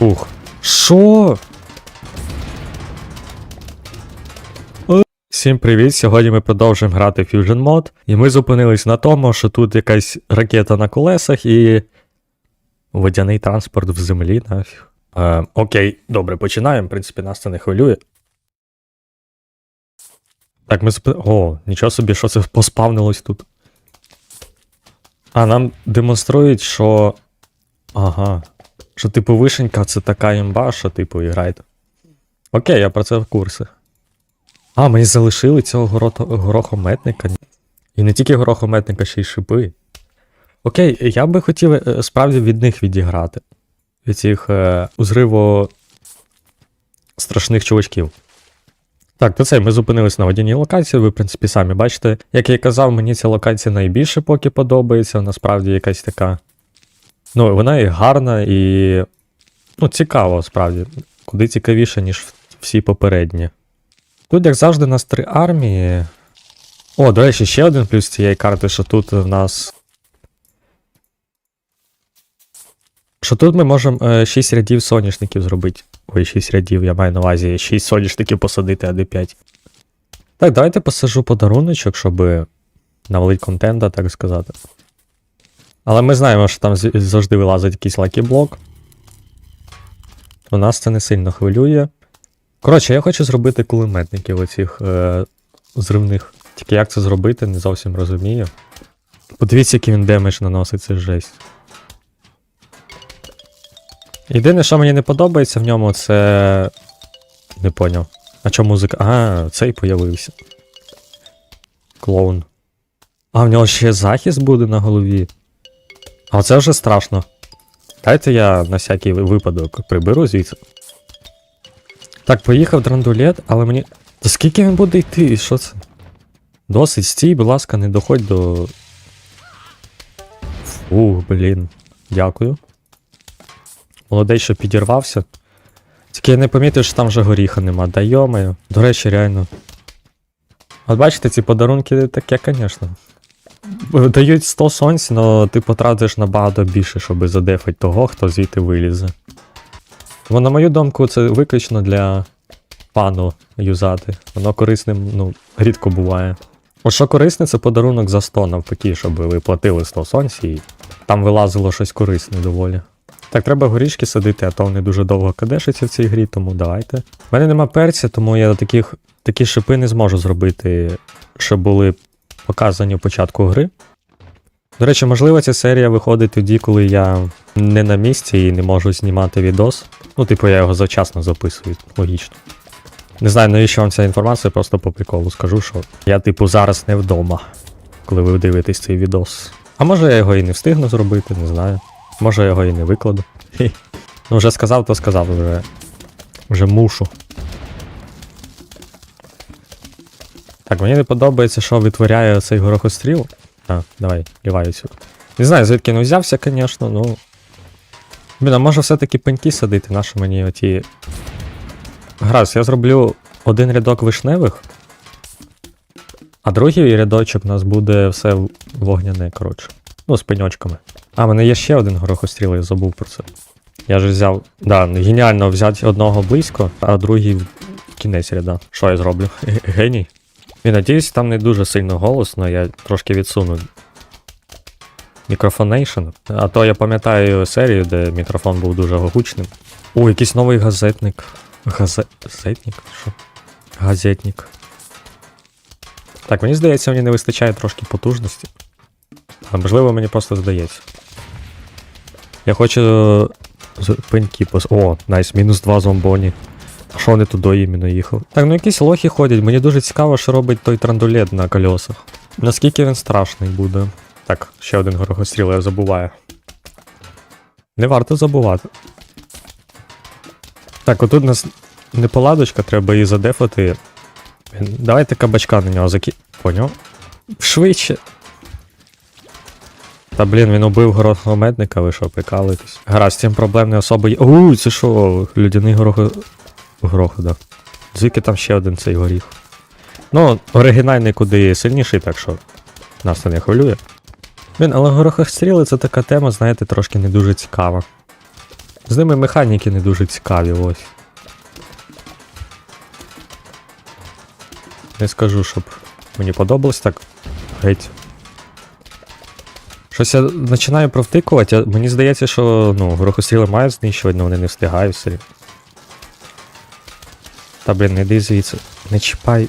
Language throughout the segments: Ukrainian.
Ух. Що? Всім привіт! Сьогодні ми продовжуємо грати Fusion Mod, і ми зупинились на тому, що тут якась ракета на колесах і водяний транспорт в землі, нафіг. Е, окей, добре, починаємо. В принципі, нас це не хвилює. Так, ми зупи... О, нічого собі, що це поспавнилось тут. А, нам демонструють, що. Ага. Що, типу, вишенька це така імба, що, типу, грайте. Окей, я про це в курсі. А, мені залишили цього горото... горохометника. І не тільки горохометника, ще й шипи. Окей, я би хотів е, справді від них відіграти. Від цих е, узриво страшних чувачків. Так, то це ми зупинились на водяній локації, ви, в принципі, самі бачите. Як я і казав, мені ця локація найбільше поки подобається, насправді якась така. Ну, вона і гарна, і. Ну, цікаво, справді. Куди цікавіше, ніж всі попередні. Тут, як завжди, у нас три армії. О, до речі, ще один плюс цієї карти, що тут в нас. Що тут ми можемо 6 рядів соняшників зробити. Ой, 6 рядів, я маю на увазі 6 соняшників посадити, а не 5. Так, давайте посажу подаруночок, щоб навалить контента, так сказати. Але ми знаємо, що там завжди вилазить якийсь лакі-блок. У нас це не сильно хвилює. Коротше, я хочу зробити кулеметників оцих е, зривних. Тільки як це зробити, не зовсім розумію. Подивіться, який він демедж наносить, це жесть. Єдине, що мені не подобається в ньому, це. Не поняв. А чому музика? А, цей появився. Клоун. А в нього ще захист буде на голові. А це вже страшно. Дайте я на всякий випадок приберу звідси. Так, поїхав драндулет, але мені. Та скільки він буде йти? Що це? Досить стій, будь ласка, не доходь до. Фух, блін. Дякую. Молодець, що підірвався. Тільки я не помітив, що там вже горіха нема. Да йомаю. До речі, реально. От бачите, ці подарунки таке, звісно. Дають 100 сонць, але ти потратиш набагато більше, щоб задефати того, хто звідти вилізе. Тому, на мою думку, це виключно для пану юзати. Воно корисним, ну, рідко буває. От що корисне, це подарунок за 100 навпаки, щоб ви платили 100 сонць і там вилазило щось корисне доволі. Так, треба горішки садити, а то вони дуже довго кадешаться в цій грі, тому давайте. У мене нема перця, тому я таких, такі шипи не зможу зробити, щоб були показані у початку гри. До речі, можливо, ця серія виходить тоді, коли я не на місці і не можу знімати відос. Ну, типу, я його завчасно записую, логічно. Не знаю, навіщо вам ця інформація, просто по приколу скажу, що я, типу, зараз не вдома, коли ви дивитесь цей відос. А може я його і не встигну зробити, не знаю. Може я його і не викладу. Ну, вже сказав, то сказав, вже. Вже мушу. Так, мені не подобається, що витворяє цей горохостріл. А, давай, ліваю сюди. Не знаю, звідки він взявся, звісно, ну. Блін, а може все-таки пеньки садити, нащо мені оті. Гаразд, я зроблю один рядок вишневих, а другий рядочок у нас буде все вогняне, коротше. Ну, з пеньочками. А, в мене є ще один горохостріл, я забув про це. Я ж взяв. Да, геніально взяти одного близько, а другий в кінець ряда. Що я зроблю? Геній. І надіюсь, там не дуже сильно голосно, я трошки відсуну. Мікрофонейшн. А то я пам'ятаю серію, де мікрофон був дуже гучним. О, якийсь новий газетник. Газе... Газетник? Що? Газетник. Так, мені здається, мені не вистачає трошки потужності. А можливо, мені просто здається. Я хочу пеньки пос. О, найс, мінус 2 зомбоні. Що вони туди іменно їхали? Так, ну якісь лохи ходять. Мені дуже цікаво, що робить той трандулет на кольосах. Наскільки він страшний буде. Так, ще один горохостріл, я забуваю. Не варто забувати. Так, отут у нас неполадочка, треба її задефати. Давайте кабачка на нього заки. Поняв? Швидше. Та блін, він убив горохометника, ви що, прикалуєтесь? Гаразд, з цим проблем не особо є. Ууу, це що, людяний горох. Горох, да. Звідки там ще один цей горіх? Ну, оригінальний куди сильніший, так що нас це не хвилює. Блін, але горохостріли це така тема, знаєте, трошки не дуже цікава. З ними механіки не дуже цікаві, ось. Не скажу, щоб мені подобалось так. Геть. Щось я починаю провтикувати, а мені здається, що ну, горохостріли мають знищувати, але вони не встигають все. Та блін, йди звідси. Не чіпай.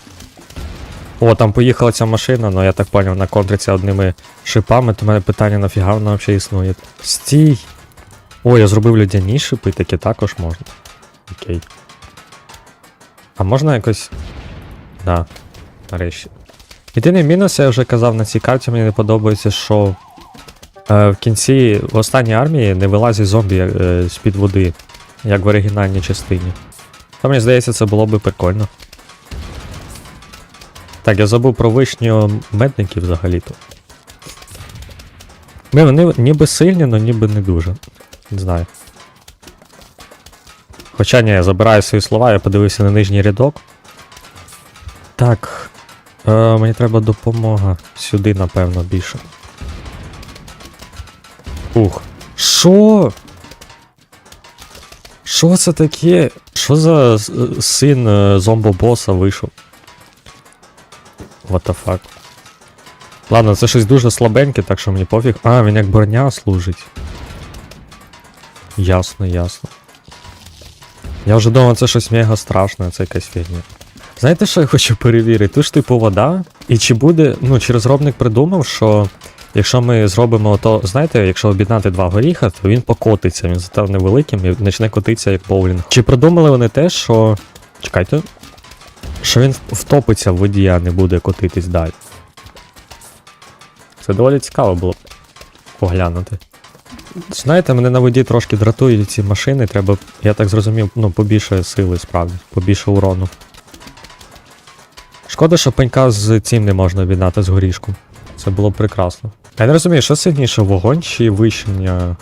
О, там поїхала ця машина, але я так поняв, вона контриться одними шипами, то в мене питання нафіга вона взагалі існує. Стій! О, я зробив людяні шипи, такі також можна. Окей. А можна якось. Да, нарешті. Єдиний мінус, я вже казав на цій карті, мені не подобається, що е, в кінці в останній армії не вилазять зомбі е, з-під води, як в оригінальній частині. Та мені здається, це було би прикольно. Так, я забув про вишню медників взагалі-то. Вони ніби сильні, але ніби не дуже. Не знаю. Хоча ні, я забираю свої слова, я подивився на нижній рядок. Так. Е, мені треба допомога. Сюди, напевно, більше. Ух. Що? Що це таке? Що за син е, зомбобоса вийшов? What the fuck? Ладно, це щось дуже слабеньке, так що мені пофіг. А, він як броня служить. Ясно, ясно. Я вже думав, це щось мега страшне, це якась фігня. Знаєте, що я хочу перевірити? Тут ж типу вода. І чи буде. Ну, чи розробник придумав, що якщо ми зробимо то, знаєте, якщо об'єднати два горіха, то він покотиться, він стане великим і почне котитися як боулінг. Чи придумали вони те, що. Чекайте. Що він втопиться в воді, а не буде котитись далі. Це доволі цікаво було б поглянути. Знаєте, мене на воді трошки дратують ці машини, треба, я так зрозумів, ну, побільше сили справді, побільше урону. Шкода, що пенька з цим не можна об'єднати з горішком. Це було б прекрасно. Я не розумію, що сильніше, вогонь чи вишення.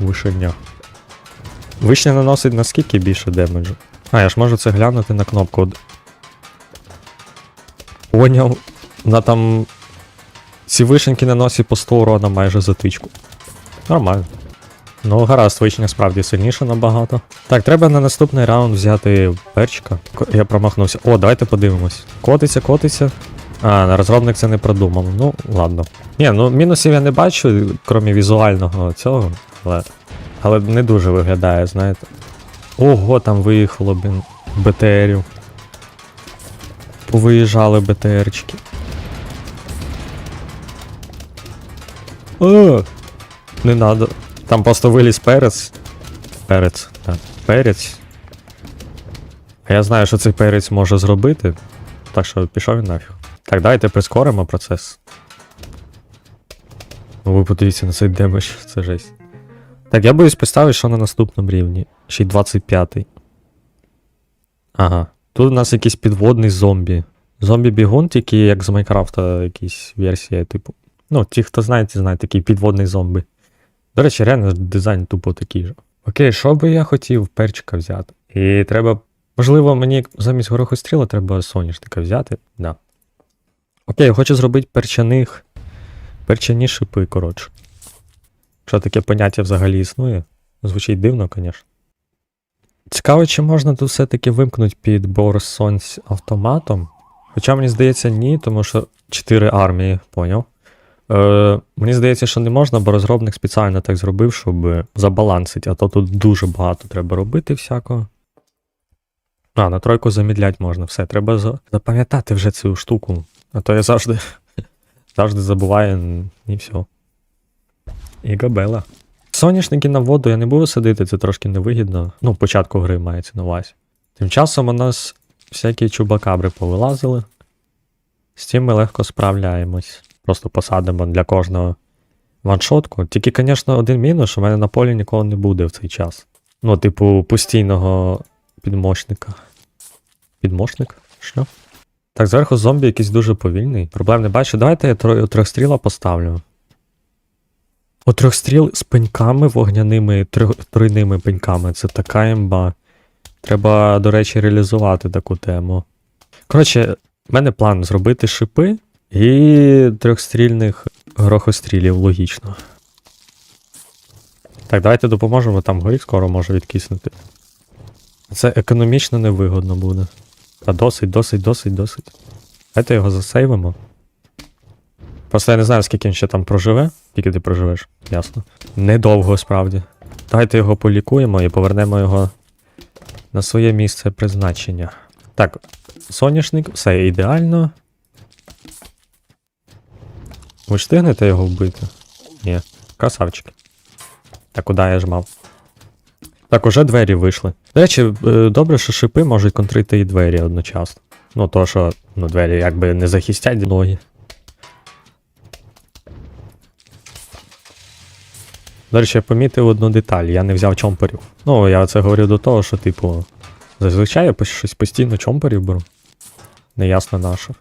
Вишення. Вишня наносить наскільки більше демеджу? А, я ж можу це глянути на кнопку. Поняв. На там. Ці вишеньки наносять по 100 урона майже за тичку. Нормально. Ну, гаразд, вишня справді сильніша набагато. Так, треба на наступний раунд взяти перчика. Я промахнувся. О, давайте подивимось. Котиться, котиться. А, розробник це не продумав. Ну, ладно. Ні, ну мінусів я не бачу, крім візуального цього, але. Але не дуже виглядає, знаєте. Ого, там виїхало, блін, БТРів. Повиїжджали БТРчики. О, не надо. Там просто виліз перець. Перець, так. Перець. А я знаю, що цей перець може зробити. Так що пішов він нафіг. Так, давайте прискоримо процес. Ну, ви подивіться на цей демедж, це жесть. Так, я боюсь поставити, що на наступному рівні. Ще й 25-й. Ага. Тут у нас якийсь підводний зомбі. Зомбі-бігун, тільки як з Майнкрафта якісь версія, типу. Ну, ті, хто знає, ті знають, такий підводний зомбі. До речі, реально дизайн тупо такий же. Окей, що би я хотів перчика взяти? І треба. Можливо, мені замість горохостріла треба соняшника взяти. Да. Окей, я хочу зробити перчаних. Перчані шипи, коротше. Що таке поняття взагалі існує? Звучить дивно, звісно. Цікаво, чи можна тут все-таки вимкнути під Борсонсь автоматом. Хоча мені здається, ні, тому що 4 армії, поняв. Е, мені здається, що не можна, бо розробник спеціально так зробив, щоб забалансити, а то тут дуже багато треба робити всякого. А, на тройку замідлять можна, все. Треба запам'ятати вже цю штуку. А то я завжди, завжди забуваю і все. І габела. Соняшники на воду я не буду садити, це трошки невигідно. Ну, початку гри мається на увазі. Тим часом у нас всякі чубакабри повилазили. З цим ми легко справляємось. Просто посадимо для кожного ваншотку. Тільки, звісно, один мінус, в мене на полі ніколи не буде в цей час. Ну, типу, постійного підмощника. Підмощник? Що? Так, зверху зомбі якийсь дуже повільний. Проблем не бачу. Давайте я тро- трьохстріла поставлю. О, трьохстріл з пеньками вогняними, трьох- тройними пеньками. Це така імба. Треба, до речі, реалізувати таку тему. Коротше, в мене план зробити шипи і трьохстрільних грохострілів, логічно. Так, давайте допоможемо, там горіх скоро може відкиснути. Це економічно невигодно буде. Та досить, досить, досить, досить. Давайте його засейвимо. Просто я не знаю, скільки він ще там проживе. Скільки ти проживеш, ясно. Недовго справді. Давайте його полікуємо і повернемо його на своє місце призначення. Так, соняшник, все ідеально. Ви встигнете його вбити? Ні. Красавчик. Та куди я ж мав? Так, уже двері вийшли. До речі, е, добре, що шипи можуть контрити і двері одночасно. Ну, то, що ну, двері якби не захистять ноги. До речі, я помітив одну деталь, я не взяв чомперів. Ну, я це говорю до того, що, типу, зазвичай я щось постійно чомперів беру. Неясно на що.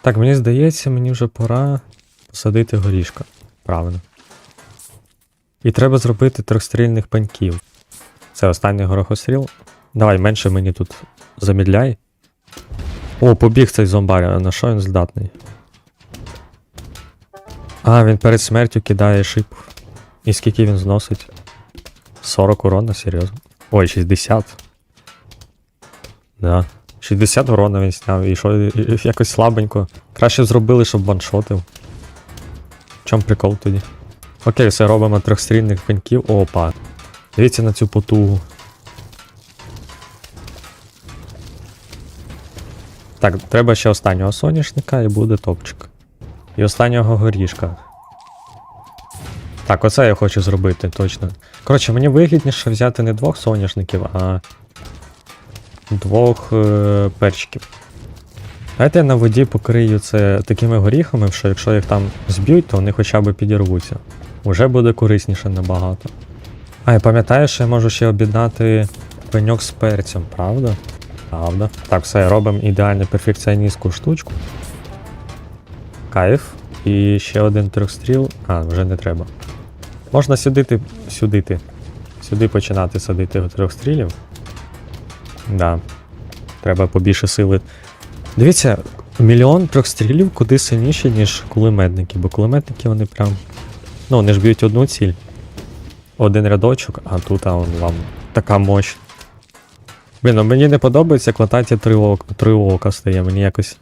Так, мені здається, мені вже пора посадити горішка. Правильно. І треба зробити трьохстрільних паньків. Це останній горохостріл. Давай, менше мені тут замідляй. О, побіг цей зомбар, а на що він здатний? А, він перед смертю кидає шип. І скільки він зносить? 40 урона, серйозно. Ой, 60. Да. 60 урона він сняв, і що якось слабенько. Краще зробили, щоб ваншотив. В чому прикол тоді? Окей, все робимо трьохстрільних пеньків. Опа. Дивіться на цю потугу. Так, треба ще останнього соняшника і буде топчик. І останнього горішка. Так, оце я хочу зробити, точно. Коротше, мені вигідніше взяти не двох соняшників, а двох е, перчиків. Давайте я на воді покрию це такими горіхами, що якщо їх там зб'ють, то вони хоча б підірвуться. Уже буде корисніше набагато. А, і пам'ятаєш, що я можу ще об'єднати пеньок з перцем, правда? Правда. Так, все, робимо ідеально перфекціоністську штучку. Кайф. І ще один трьохстріл. А, вже не треба. Можна сюдити, сюдити. Сюди починати садити трьохстрілів. Да. Треба побільше сили. Дивіться, мільйон трьохстрілів куди сильніші, ніж кулеметники, бо кулеметники вони прям. Ну, вони ж б'ють одну ціль. Один рядочок, а тут а, он вам така мощь. Блін, ну мені не подобається, як лататі три ока, три ока стає, мені якось.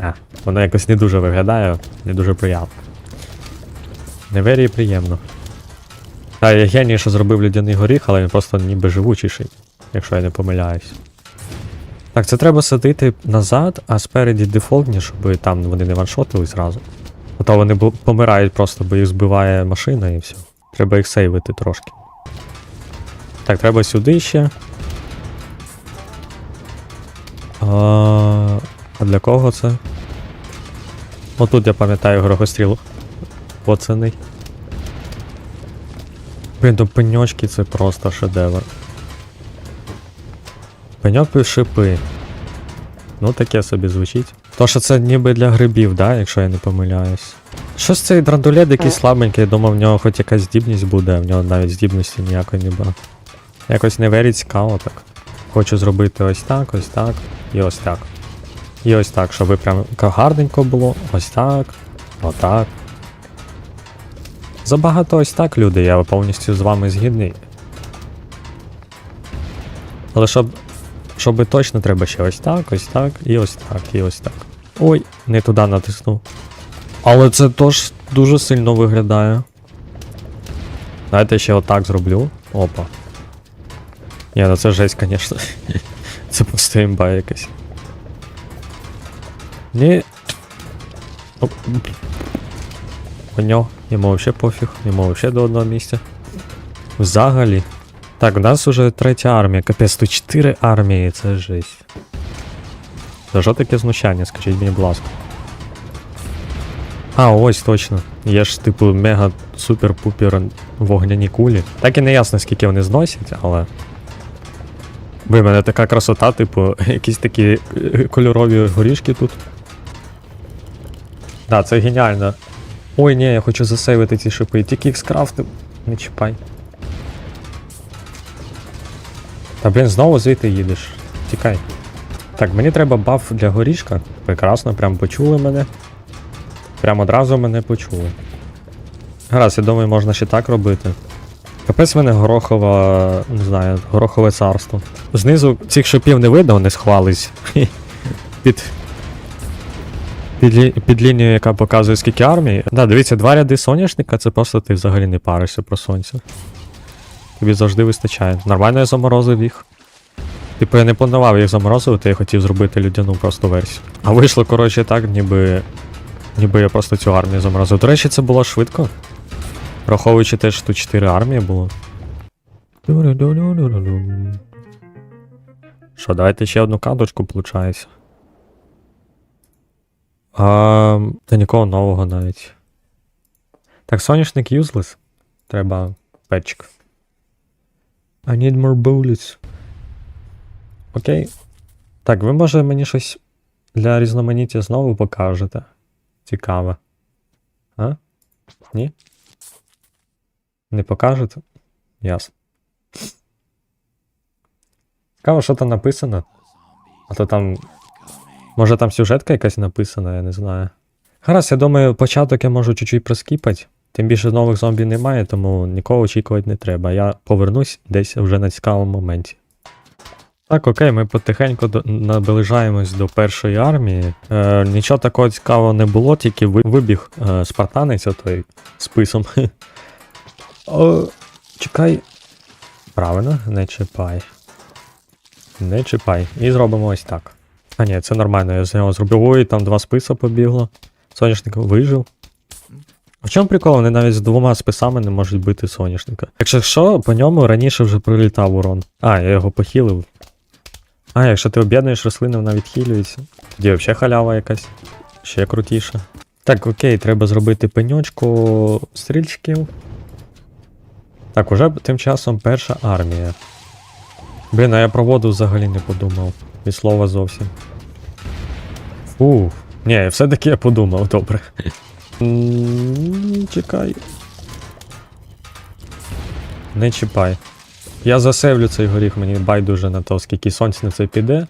А, воно якось не дуже виглядає, не дуже приємно. Не вері приємно. Та я геній, що зробив людяний горіх, але він просто ніби живучіший, якщо я не помиляюсь. Так, це треба садити назад, а спереді дефолтні, щоб там вони не ваншотили зразу. А то вони помирають просто, бо їх збиває машина і все. Треба їх сейвити трошки. Так, треба сюди ще. А, а для кого це? Отут я пам'ятаю грохостріл. Поцаний. Блін, то пеньочки це просто шедевр. Пеньок і шипи. Ну, таке собі звучить. То, що це ніби для грибів, да, якщо я не помиляюсь. Щось цей драндулет якийсь слабенький, я думав, в нього хоч якась здібність буде, а в нього навіть здібності ніякої не було. Якось не вері цікаво так. Хочу зробити ось так, ось так і ось так. І ось так, щоб прям гарненько було. Ось так. Отак. Забагато ось так, люди, я повністю з вами згідний. Але щоб. Щоб точно треба ще ось так, ось так, і ось так, і ось так. Ой, не туди натиснув. Але це теж дуже сильно виглядає. Давайте ще отак зроблю. Опа. Ні, ну це жесть, звісно. це просто імба якась. Ні. Поньо, йому вообще пофіг, йому вообще до одного місця. Взагалі. Так, у нас уже третя армія. Капець, тут 4 армії, це жесть. Та що таке знущання, скажіть мені, будь ласка. А, ось точно. Є ж, типу, мега супер-пупер вогняні кулі. Так і не ясно, скільки вони зносять, але. Блин, в мене така красота, типу, якісь такі е, кольорові горішки тут. Да, це геніально. Ой, ні, я хочу засейвити ці шипи. Тільки їх скрафтив. Не чіпай. Та блін, знову звідти їдеш. Тікай. Так, мені треба баф для горішка. Прекрасно, прям почули мене. Прям одразу мене почули. Гаразд, я думаю, можна ще так робити. Капець мене горохова, не знаю, горохове царство. Знизу цих шипів не видно, вони схвались. Під. Під, під лінією, яка показує скільки армії. Да, дивіться, два ряди соняшника, це просто ти взагалі не паришся про сонце. Тобі завжди вистачає. Нормально я заморозив їх. Типу я не планував їх заморозувати, я хотів зробити людяну просто версію. А вийшло, коротше, так, ніби. Ніби я просто цю армію заморозив. До речі, це було швидко. Враховуючи те, що тут 4 армії було. Що, давайте ще одну кадочку, виходить. А, та нікого нового навіть. Так, соняшник useless. Треба печик. I need more bullets. Окей. Так, ви може мені щось для різноманіття знову покажете. Цікаве. А? Ні? Не покажете? Ясно. Цікаво, що там написано. А то там. Може там сюжетка якась написана, я не знаю. Гаразд, я думаю, початок я можу чуть-чуть проскіпати. Тим більше нових зомбі немає, тому нікого очікувати не треба. Я повернусь десь вже на цікавому моменті. Так, окей, ми потихеньку наближаємось до першої армії. Е, нічого такого цікавого не було, тільки ви- вибіг е, спартанець той з писом. О, чекай. Правильно, не чіпай. Не чіпай. І зробимо ось так. А ні, це нормально, я з нього зробив. Ой, там два списа побігло. Соняшник вижив. В чому прикол? Вони навіть з двома списами не можуть бити соняшника. Якщо що, по ньому раніше вже прилітав урон. А, я його похилив. А, якщо ти об'єднуєш рослини, вона відхилюється. Тоді взагалі халява якась. Ще крутіше. Так, окей, треба зробити пеньочку стрільчиків. Так, уже тим часом перша армія. Блін, а я про воду взагалі не подумав. Від слова зовсім. Фух. Ні, все-таки я подумав, добре. Чекай. Не чіпай. Я засевлю цей горіх, мені байдуже на то, скільки сонць на це піде.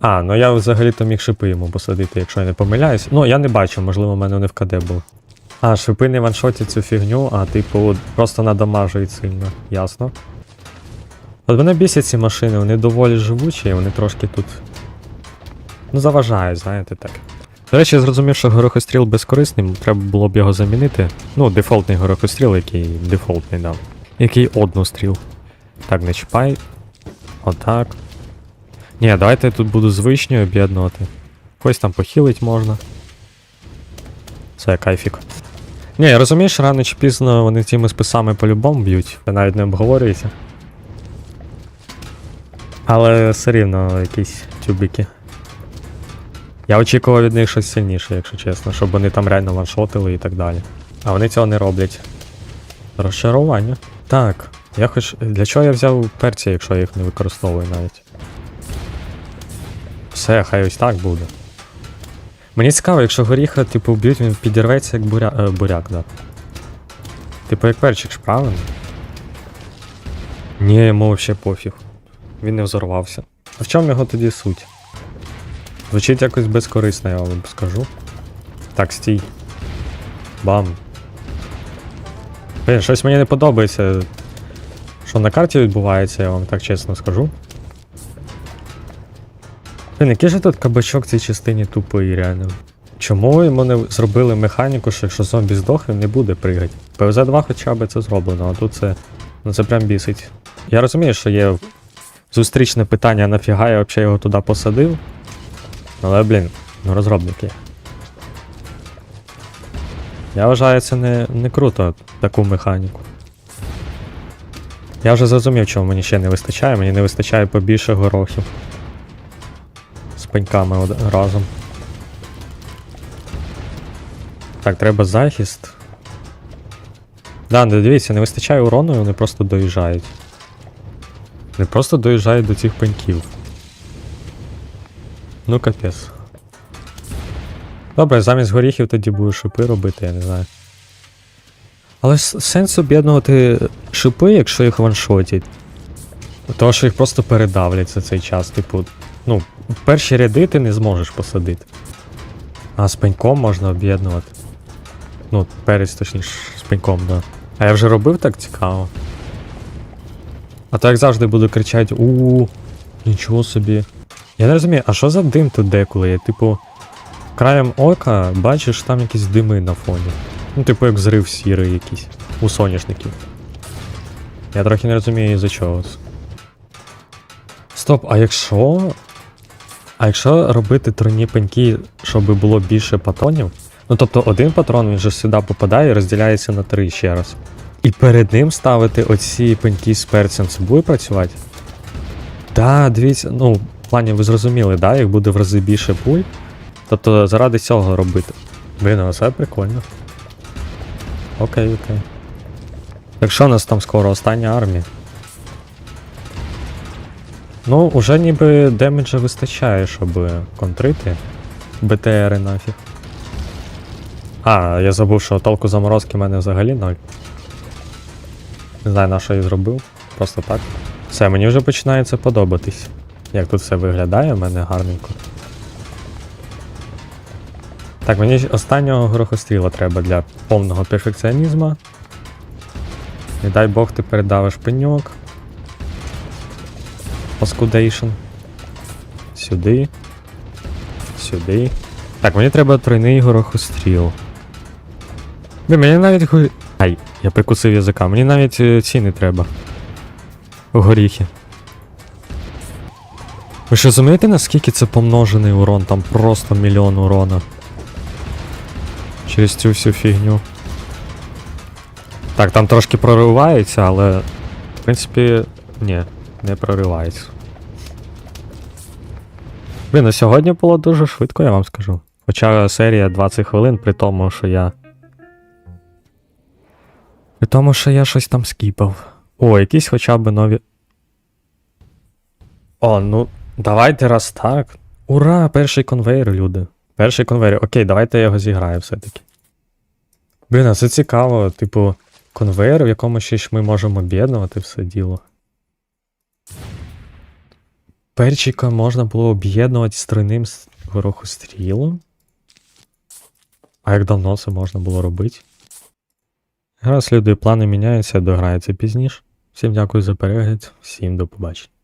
А, ну я взагалі-то міг шипи йому посадити, якщо я не помиляюсь. Ну, я не бачу, можливо, в мене не в КД був. А, шипи не ваншотять цю фігню, а типу просто надамажують сильно. Ясно. От мене бісять ці машини, вони доволі живучі, вони трошки тут. Ну, заважають, знаєте так. До речі, я зрозумів, що горохостріл безкорисним, треба було б його замінити. Ну, дефолтний горохостріл, який дефолтний дав. Який одностріл. Так, не чіпай. Отак. Ні, давайте я тут буду з вишнею об'єднувати. Когось там похилить можна. Це кайфік. Ні, я розумію, що рано чи пізно вони цими списами по-любому б'ють, це навіть не обговорюється. Але все рівно якісь тюбики. Я очікував від них щось сильніше, якщо чесно, щоб вони там реально ваншотили і так далі. А вони цього не роблять. Розчарування. Так, я хоч. Для чого я взяв перці, якщо я їх не використовую навіть? Все, хай ось так буде. Мені цікаво, якщо горіха, типу, вб'ють, він підірветься як буря... е, буряк, да. Типу як перчик правильно? Ні, йому взагалі пофіг. Він не взорвався. А в чому його тоді суть? Звучить якось безкорисно, я вам скажу. Так, стій. Бам. Блін, щось мені не подобається. Що на карті відбувається, я вам так чесно скажу. Блін, який же тут кабачок в цій частині тупий, реально. Чому йому не зробили механіку, що якщо зомбі здох, він не буде пригати? ПВЗ-2 хоча б це зроблено, а тут це. Ну це прям бісить. Я розумію, що є зустрічне питання, нафіга я взагалі його туди посадив. Але, блін, ну розробники. Я вважаю, це не, не круто, таку механіку. Я вже зрозумів, чого мені ще не вистачає. Мені не вистачає побільше горохів. З пеньками разом. Так, треба захист. Да, не дивіться, не вистачає урону, і вони просто доїжджають. Не просто доїжджають до цих пеньків. Ну капець. Добре, замість горіхів тоді буду шипи робити, я не знаю. Але сенс об'єднувати шипи, якщо їх ваншотять. Того, що їх просто передавлять за цей час. Типу, ну, перші ряди ти не зможеш посадити. А з пеньком можна об'єднувати. Ну, перець, точніше, з пеньком, да. А я вже робив так цікаво. А то як завжди буду кричати у нічого собі. Я не розумію, а що за дим тут деколи? Я, типу, краєм ока бачиш там якісь дими на фоні. Ну, типу, як зрив сірий якийсь у соняшників. Я трохи не розумію, із-за чого. Стоп, а якщо. А якщо робити тройні пеньки, щоб було більше патронів, ну тобто один патрон він же сюди попадає і розділяється на три ще раз. І перед ним ставити оці пеньки з перцем, це буде працювати? Да, дивіться, ну, плані ви зрозуміли, да, як буде в рази більше пуль. Тобто заради цього робити. Блін, ну це прикольно. Окей, окей. Так що у нас там скоро остання армія? Ну, уже ніби демеджа вистачає, щоб контрити БТРи нафіг. А, я забув, що толку заморозки в мене взагалі ноль. Не знаю, на що я зробив. Просто так. Все, мені вже починає це подобатись. Як тут все виглядає, в мене гарненько. Так, мені останнього грохостріла треба для повного перфекціонізму. І дай Бог ти передавиш пеньок. Паскудейшн. Сюди. Сюди. Так, мені треба тройний горохостріл. Блін, мені навіть. Ай, я прикусив язика. Мені навіть е, ці не треба. Горіхи. Ви що розумієте, наскільки це помножений урон? Там просто мільйон урона. Через цю всю фігню. Так, там трошки проривається, але. В принципі, ні, не проривається. Блін, ну сьогодні було дуже швидко, я вам скажу. Хоча серія 20 хвилин, при тому, що я. При тому, що я щось там скіпав. О, якісь хоча б нові. О, ну, давайте раз так. Ура! Перший конвейер, люди. Перший конвейер. Окей, давайте я його зіграю все-таки. Блін, а це цікаво, типу, конвейер, в якому ще ж ми можемо об'єднувати все діло. Перчика можна було об'єднувати з тройним горохострілом. А як давно це можна було робити? Гра слідує, плани міняються, дограється пізніше. Всім дякую за перегляд, всім до побачення.